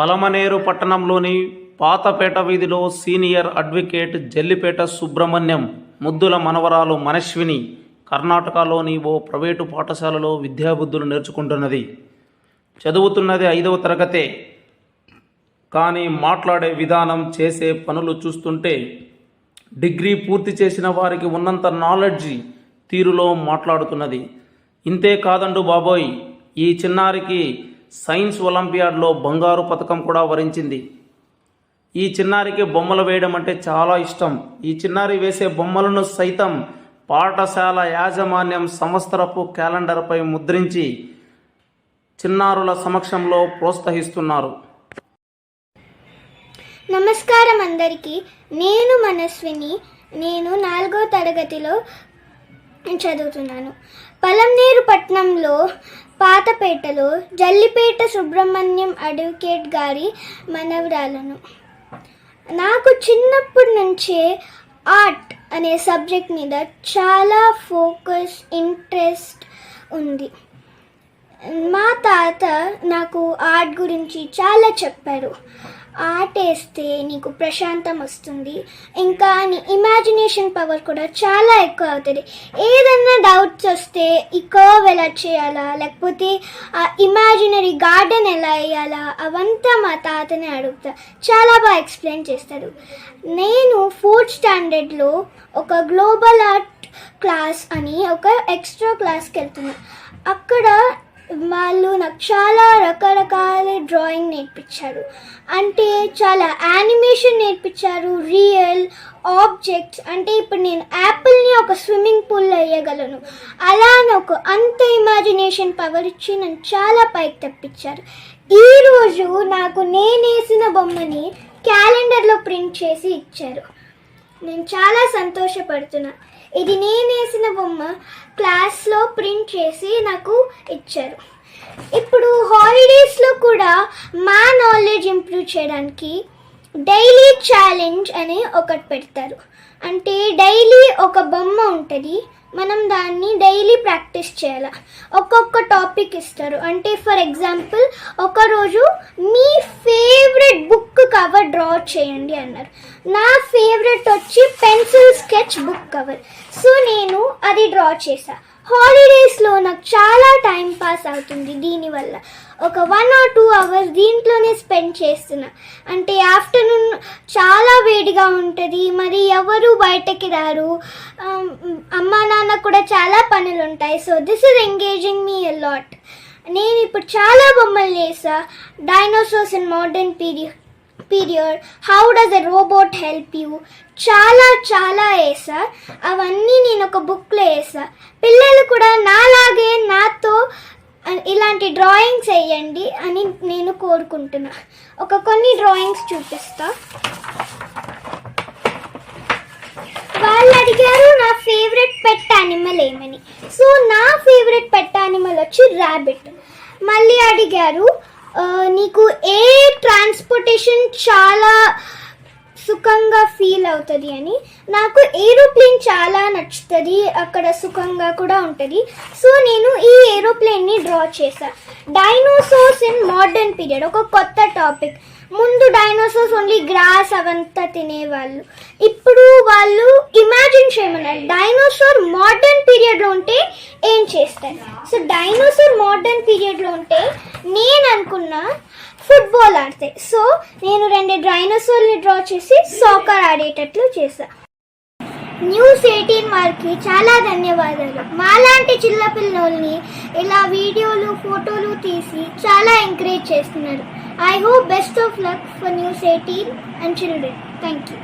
పలమనేరు పట్టణంలోని పాతపేట వీధిలో senior advocate Jallipeta Subrahmanyam ముద్దుల మనవరాలు మనశ్విని కర్ణాటకలోని ఓ ప్రైవేటు పాఠశాలలో విద్యాబుద్ధులు నేర్చుకుంటున్నది. చదువుతున్నది ఐదవ తరగతే. కానీ మాట్లాడే విధానం చేసే పనులు చూస్తుంటే డిగ్రీ పూర్తి చేసిన వారికి ఉన్నంత నాలెడ్జి తీరులో మాట్లాడుతున్నది. ఇంతే కాదండు బాబోయ్ ఈ చిన్నారికి సైన్స్ ఒలింపియాడ్లో బంగారు పథకం కూడా వరించింది. ఈ చిన్నారికి బొమ్మలు వేయడం అంటే చాలా ఇష్టం. ఈ చిన్నారి వేసే బొమ్మలను సైతం పాఠశాల యాజమాన్యం సంవత్సరపు క్యాలెండర్పై ముద్రించి చిన్నారుల సమక్షంలో ప్రోత్సహిస్తున్నారు. నమస్కారం అందరికీ. నేను మనస్విని. నేను నాలుగో తరగతిలో చదువుతున్నాను. పలంనేరు పట్నంలో పాతపేటలో జల్లిపేట సుబ్రహ్మణ్యం అడ్వకేట్ గారి మనవరాలను. నాకు చిన్నప్పటి నుంచే ఆర్ట్ అనే సబ్జెక్ట్ మీద చాలా ఫోకస్ ఇంట్రెస్ట్ ఉంది. మా తాత నాకు ఆర్ట్ గురించి చాలా చెప్పారు. ఆర్ట్ వేస్తే నీకు ప్రశాంతం వస్తుంది. ఇంకా నీ ఇమాజినేషన్ పవర్ కూడా చాలా ఎక్కువ అవుతుంది. ఏదన్నా డౌట్స్ వస్తే ఈ కర్వ్ ఎలా చేయాలా? లేకపోతే ఆ ఇమాజినరీ గార్డెన్ ఎలా వేయాలా? అవంతా మా తాతనే అడుగుతా. చాలా బాగా ఎక్స్ప్లెయిన్ చేస్తారు నేను ఫోర్త్ స్టాండర్డ్లో ఒక గ్లోబల్ ఆర్ట్ క్లాస్ అని ఒక ఎక్స్ట్రా క్లాస్కి వెళ్తున్నాను అక్కడ వాళ్ళు నాకు చాలా రకరకాల డ్రాయింగ్ నేర్పించారు. అంటే చాలా యానిమేషన్ నేర్పించారు రియల్ ఆబ్జెక్ట్స్ అంటే ఇప్పుడు నేను యాపిల్ని ఒక స్విమ్మింగ్ పూల్లో వేయగలను. అలానే ఒక అంత ఇమాజినేషన్ పవర్ ఇచ్చి నన్ను చాలా పైకి తెప్పించారు. ఈరోజు నాకు నేనేసిన బొమ్మని క్యాలెండర్లో ప్రింట్ చేసి ఇచ్చారు. నేను చాలా సంతోషపడుతున్నా. ఇది నేను బొమ్మ క్లాస్లో ప్రింట్ చేసి నాకు ఇచ్చారు. ఇప్పుడు హాలిడేస్లో కూడా మా నాలెడ్జ్ ఇంప్రూవ్ చేయడానికి డైలీ ఛాలెంజ్ అని ఒకటి పెడతారు. అంటే డైలీ ఒక బొమ్మ ఉంటుంది. మనం దాన్ని డైలీ ప్రాక్టీస్ చేయాలి. ఒక్కొక్క టాపిక్ ఇస్తారు. అంటే ఫర్ ఎగ్జాంపుల్ ఒకరోజు మీ ఫేవరెట్ బుక్ కవర్ డ్రా చేయండి అన్నారు. నా ఫేవరెట్ వచ్చి pencil sketch book cover so నేను అది డ్రా చేసా హాలిడేస్లో నాకు చాలా టైం పాస్ అవుతుంది దీనివల్ల ఒక వన్ ఆర్ టూ అవర్స్ దీంట్లోనే స్పెండ్ చేస్తున్నా. అంటే ఆఫ్టర్నూన్ చాలా వేడిగా ఉంటుంది. మరి ఎవరు బయటకి రారు? అమ్మ నాన్న కూడా చాలా పనులు ఉంటాయి so this is engaging me lot నేను ఇప్పుడు చాలా బొమ్మలు వేసా dinosaurs in modern period period how does a robot help you చాలా చాలా వేసా అవన్నీ నేను ఒక బుక్లో వేసా పిల్లలు కూడా నాలాగే నాతో ఇలాంటి డ్రాయింగ్స్ వేయండి అని నేను కోరుకుంటున్నా. ఒక కొన్ని డ్రాయింగ్స్ చూపిస్తా. వాళ్ళు అడిగారు నా ఫేవరెట్ పెట్ యానిమల్ ఏమని? సో నా ఫేవరెట్ పెట్ యానిమల్ వచ్చి ర్యాబిట్ మళ్ళీ అడిగారు నీకు ఏ ట్రాన్స్పోర్టేషన్ చాలా సుఖంగా ఫీల్ అవుతుంది అని? నాకు ఏరోప్లేన్ చాలా నచ్చుతుంది అక్కడ సుఖంగా కూడా ఉంటుంది. సో నేను ఈ ఏరోప్లేన్ని డ్రా చేశా. డైనోసార్స్ ఇన్ మోడర్న్ పీరియడ్ ఒక కొత్త టాపిక్ ముందు డైనోసార్స్ ఓన్లీ గ్రాస్ అవంతా తినేవాళ్ళు. ఇప్పుడు వాళ్ళు ఇమాజిన్ చేయమన్నారు. డైనోసార్ మోడర్న్ పీరియడ్లో ఉంటే ఏం చేస్తారు? సో డైనోసార్ మోడర్న్ పీరియడ్లో ఉంటే నేను అనుకున్నా ఫుట్బాల్ ఆడితే. సో నేను రెండు డైనోసార్ని డ్రా చేసి సాకర్ ఆడేటట్లు చేశా. న్యూస్ ఎయిటీన్ వారికి చాలా ధన్యవాదాలు. మాలాంటి చిన్న పిల్లల్ని ఇలా వీడియోలు ఫోటోలు తీసి చాలా ఎంకరేజ్ చేస్తున్నారు. I hope best of luck for news eighteen and children thank you